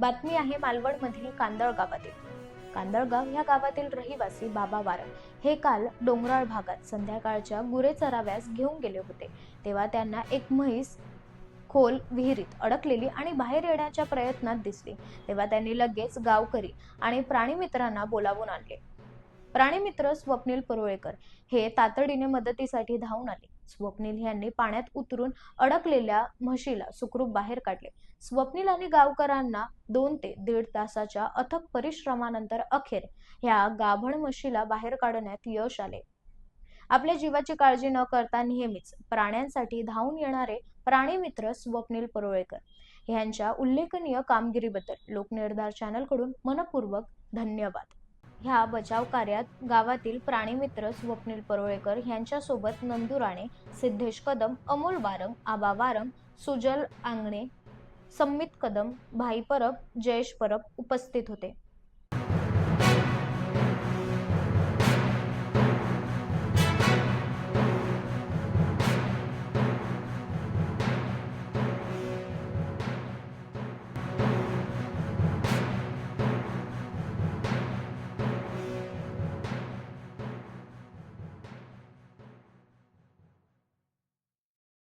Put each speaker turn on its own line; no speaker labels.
बातमी आहे मालवणमधील कांदळ गावातील. कांदळगाव या गावातील रहिवासी बाबा वारक हे काल डोंगराळ भागात संध्याकाळच्या गुरे चराव्यास घेऊन गेले होते. तेव्हा त्यांना एक म्हैस खोल विहिरीत अडकलेली आणि बाहेर येण्याच्या प्रयत्नात दिसली. तेव्हा त्यांनी लगेच गावकरी आणि प्राणीमित्रांना बोलावून आणले. प्राणीमित्र स्वप्नील परुळेकर हे तातडीने मदतीसाठी धावून आले. स्वप्नील यांनी पाण्यात उतरून अडकलेल्या म्हशीला सुखरूप बाहेर काढले. स्वप्नील आणि गावकरांना दोन ते दीड तासाच्या अथक परिश्रमानंतर अखेर ह्या गाभण म्हशीला बाहेर काढण्यात यश आले. आपल्या जीवाची काळजी न करता नेहमीच प्राण्यांसाठी धावून येणारे प्राणीमित्र स्वप्नील परोळेकर यांच्या उल्लेखनीय कामगिरीबद्दल लोकनिर्धार चॅनलकडून मनपूर्वक धन्यवाद. ह्या बचाव कार्यात गावातील प्राणीमित्र स्वप्नील परोळेकर यांच्यासोबत नंदुराणे सिद्धेश कदम अमोल वारंग आबा वारंग सुजल आंगणे संमित कदम भाई परब जयेश परब उपस्थित होते.